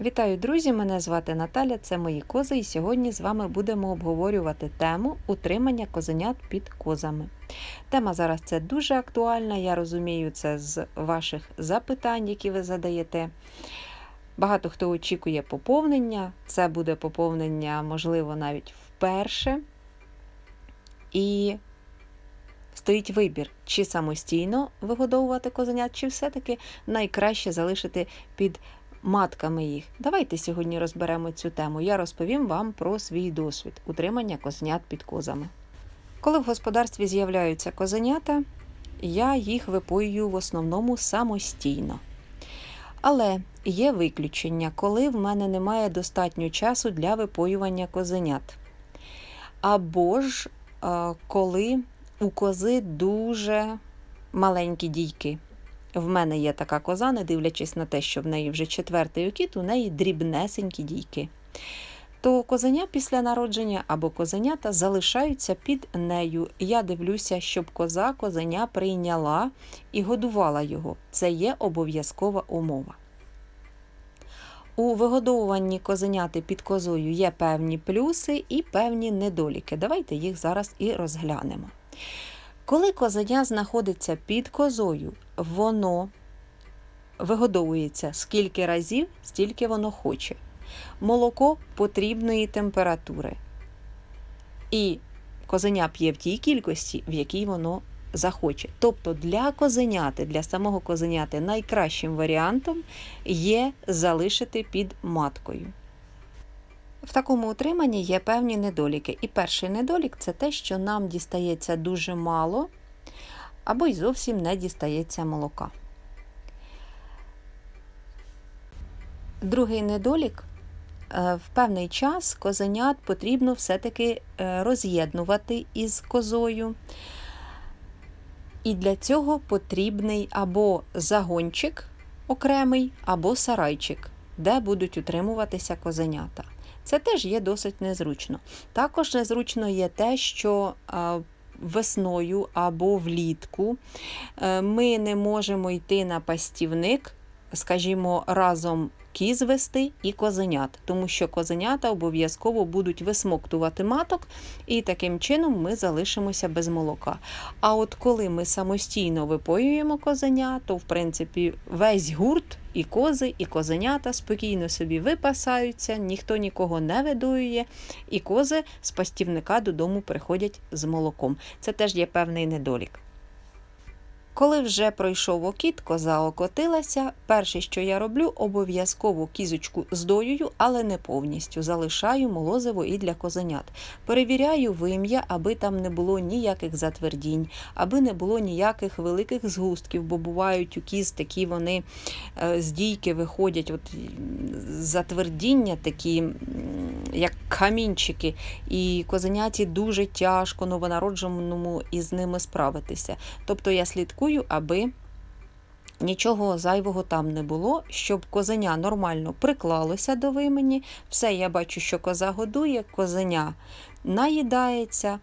Вітаю, друзі! Мене звати Наталя, це мої кози, і сьогодні з вами будемо обговорювати тему утримання козенят під козами. Тема зараз це дуже актуальна, я розумію це з ваших запитань, які ви задаєте. Багато хто очікує поповнення, це буде поповнення, можливо, навіть вперше. І стоїть вибір, чи самостійно вигодовувати козенят, чи все-таки найкраще залишити під матками їх. Давайте сьогодні розберемо цю тему. Я розповім вам про свій досвід утримання козенят під козами. Коли в господарстві з'являються козенята, я їх випоюю в основному самостійно. Але є виключення, коли в мене немає достатньо часу для випоювання козенят. Або ж коли у кози дуже маленькі дійки. В мене є така коза, не дивлячись на те, що в неї вже четвертий окіт, у неї дрібнесенькі дійки. То козеня після народження або козенята залишаються під нею. Я дивлюся, щоб коза козеня прийняла і годувала його. Це є обов'язкова умова. У вигодовуванні козеняти під козою є певні плюси і певні недоліки. Давайте їх зараз і розглянемо. Коли козеня знаходиться під козою, воно вигодовується скільки разів, стільки воно хоче. Молоко потрібної температури. І козеня п'є в тій кількості, в якій воно захоче. Тобто для козеняти, для самого козеняти найкращим варіантом є залишити під маткою. В такому утриманні є певні недоліки. І перший недолік це те, що нам дістається дуже мало або й зовсім не дістається молока. Другий недолік е, в певний час козенят потрібно все-таки е, роз'єднувати із козою. І для цього потрібний або загончик окремий, або сарайчик, де будуть утримуватися козенята. Це теж є досить незручно. Також незручно є те, що весною або влітку е, ми не можемо йти на пастівник, скажімо, разом кіз вести і козенят, тому що козенята обов'язково будуть висмоктувати маток, і таким чином ми залишимося без молока. А от коли ми самостійно випоюємо козеня, то в принципі весь гурт. І кози, і козенята спокійно собі випасаються, ніхто нікого не видує, і кози з пастівника додому приходять з молоком. Це теж є певний недолік. Коли вже пройшов окіт, коза окотилася, перше, що я роблю, обов'язково кізочку здоюю, але не повністю. Залишаю молозиво і для козенят. Перевіряю вим'я, аби там не було ніяких затвердінь, аби не було ніяких великих згустків, бо бувають у кіз такі вони е, з дійки виходять, от затвердіння такі, як камінчики. І козеняті дуже тяжко новонародженому із ними справитися. Тобто я слідкую слідкую, аби нічого зайвого там не було, щоб козеня нормально приклалося до вимені. Все, я бачу, що коза годує, козеня наїдається.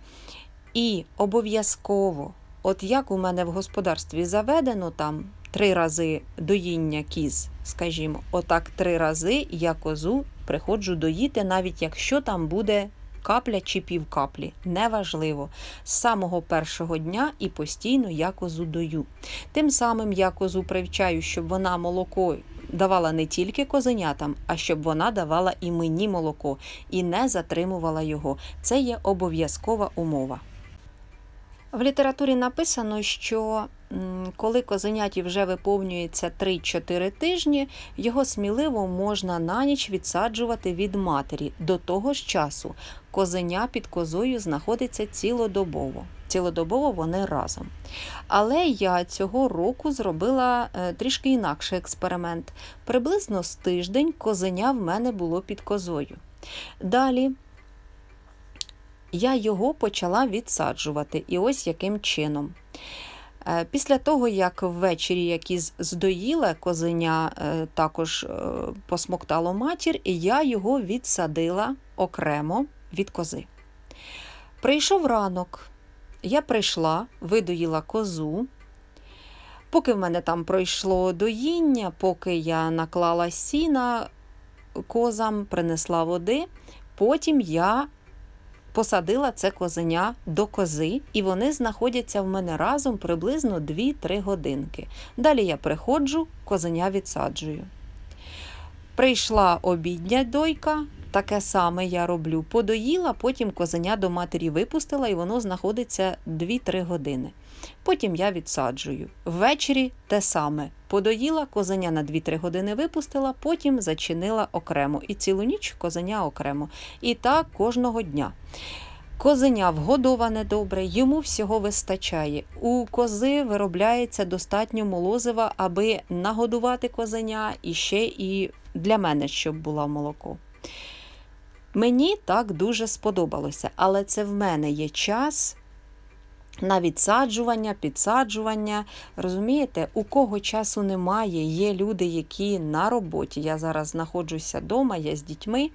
І обов'язково, от як у мене в господарстві заведено там три рази доїння кіз, скажімо, отак три рази я козу приходжу доїти, навіть якщо там буде капля чи півкаплі, неважливо. З самого першого дня і постійно я козу дою. Тим самим я козу привчаю, щоб вона молоко. Давала не тільки козенятам, а щоб вона давала і мені молоко і не затримувала його. Це є обов'язкова умова. В літературі написано, що коли козеняті вже виповнюється 3-4 тижні, його сміливо можна на ніч відсаджувати від матері. До того ж часу козеня під козою знаходиться цілодобово. Цілодобово вони разом. Але я цього року зробила е, трішки інакший експеримент. Приблизно з тиждень козеня в мене було під козою. Далі я його почала відсаджувати. І ось яким чином. Е, після того, як ввечері якісь здоїла козеня, е, також е, посмоктало матір, і я його відсадила окремо від кози. Прийшов ранок, я прийшла, видоїла козу. Поки в мене там пройшло доїння, поки я наклала сіна, козам, принесла води. Потім я посадила це козеня до кози, і вони знаходяться в мене разом приблизно 2-3 годинки. Далі я приходжу, козеня відсаджую. Прийшла обідня дойка, таке саме я роблю. Подоїла, потім козеня до матері випустила, і воно знаходиться 2-3 години. Потім я відсаджую. Ввечері те саме. Подоїла, козеня на 2-3 години випустила, потім зачинила окремо. І цілу ніч козеня окремо. І так кожного дня. Козеня вгодоване добре, йому всього вистачає. У кози виробляється достатньо молозива, аби нагодувати козеня і ще і для мене, щоб було молоко. Мені так дуже сподобалося, але це в мене є час на відсаджування, підсаджування. Розумієте, у кого часу немає, є люди, які на роботі. Я зараз знаходжуся вдома, я з дітьми,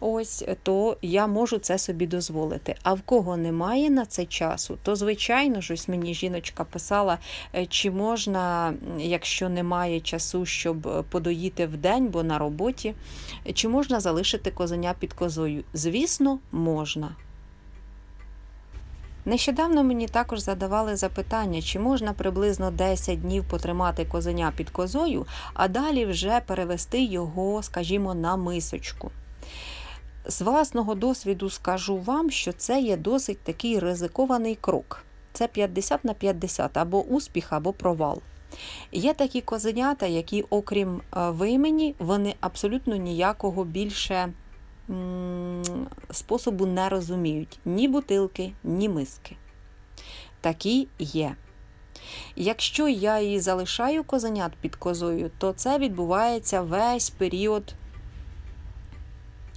ось, то я можу це собі дозволити. А в кого немає на це часу, то, звичайно ж, ось мені жіночка писала, е, чи можна, якщо немає часу, щоб е, подоїти в день, бо на роботі, чи можна залишити козеня під козою? Звісно, можна. Нещодавно мені також задавали запитання, чи можна приблизно 10 днів потримати козеня під козою, а далі вже перевести його, скажімо, на мисочку. З власного досвіду скажу вам, що це є досить такий ризикований крок. Це 50 на 50 або успіх, або провал. Є такі козенята, які, окрім е, вимені, вони абсолютно ніякого більше способу не розуміють ні бутилки, ні миски. Такі є. Якщо я її залишаю козенят під козою, то це відбувається весь період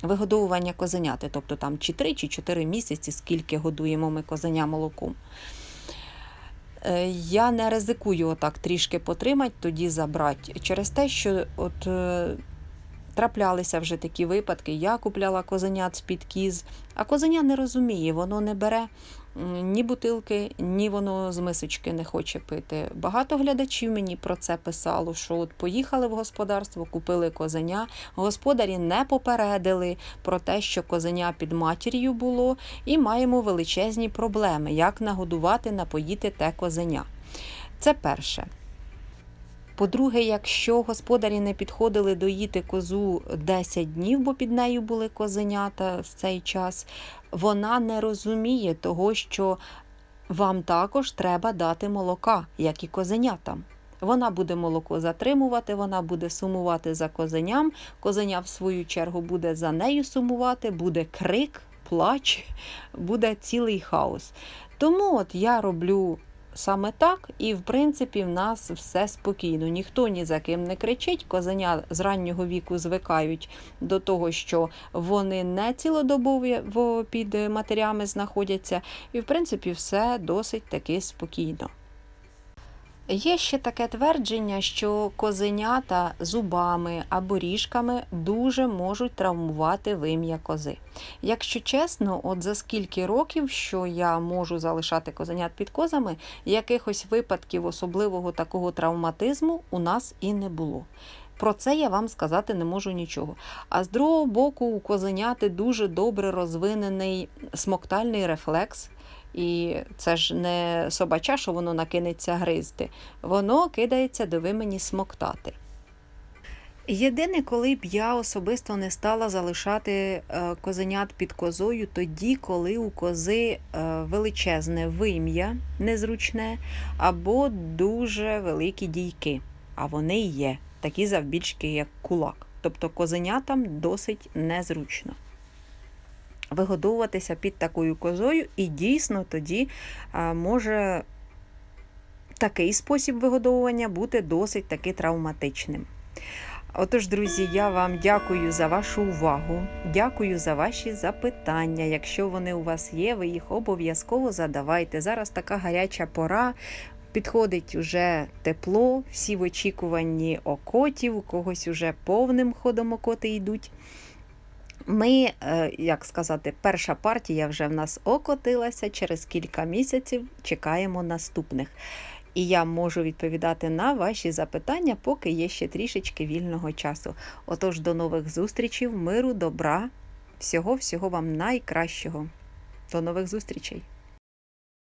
вигодовування козеняти, тобто там чи 3 чи 4 місяці, скільки годуємо ми козеня молоком. Е, я не ризикую отак трішки потримати, тоді забрати. Через те, що от е, Траплялися вже такі випадки. Я купляла козенят з-під кіз, а козеня не розуміє, воно не бере ні бутилки, ні воно з мисочки не хоче пити. Багато глядачів мені про це писало, що от поїхали в господарство, купили козеня. Господарі не попередили про те, що козеня під матір'ю було, і маємо величезні проблеми, як нагодувати, напоїти те козеня. Це перше. По-друге, якщо господарі не підходили доїти козу 10 днів, бо під нею були козенята в цей час, вона не розуміє того, що вам також треба дати молока, як і козенятам. Вона буде молоко затримувати, вона буде сумувати за козеням, козеня, в свою чергу, буде за нею сумувати, буде крик, плач, буде цілий хаос. Тому от я роблю саме так, і в принципі в нас все спокійно. Ніхто ні за ким не кричить. Козеня з раннього віку звикають до того, що вони не цілодобово під матерями знаходяться, і в принципі все досить таки спокійно. Є ще таке твердження, що козенята зубами або ріжками дуже можуть травмувати вим'я кози. Якщо чесно, от за скільки років, що я можу залишати козенят під козами, якихось випадків особливого такого травматизму у нас і не було. Про це я вам сказати не можу нічого. А з другого боку, у козеняти дуже добре розвинений смоктальний рефлекс. І це ж не собача, що воно накинеться гризти, воно кидається до вимені смоктати. Єдине, коли б я особисто не стала залишати е, козенят під козою, тоді, коли у кози е, величезне вим'я незручне, або дуже великі дійки, а вони є, такі завбільшки, як кулак. Тобто козенятам досить незручно вигодовуватися під такою козою, і дійсно тоді може такий спосіб вигодовування бути досить таки травматичним. Отож, друзі, я вам дякую за вашу увагу, дякую за ваші запитання. Якщо вони у вас є, ви їх обов'язково задавайте. Зараз така гаряча пора. Підходить уже тепло, всі в очікуванні окотів, у когось уже повним ходом окоти йдуть. Ми, е, як сказати, перша партія вже в нас окотилася, через кілька місяців чекаємо наступних. і я можу відповідати на ваші запитання, поки є ще трішечки вільного часу. Отож, до нових зустрічей, миру, добра, всього, всього вам найкращого. До нових зустрічей!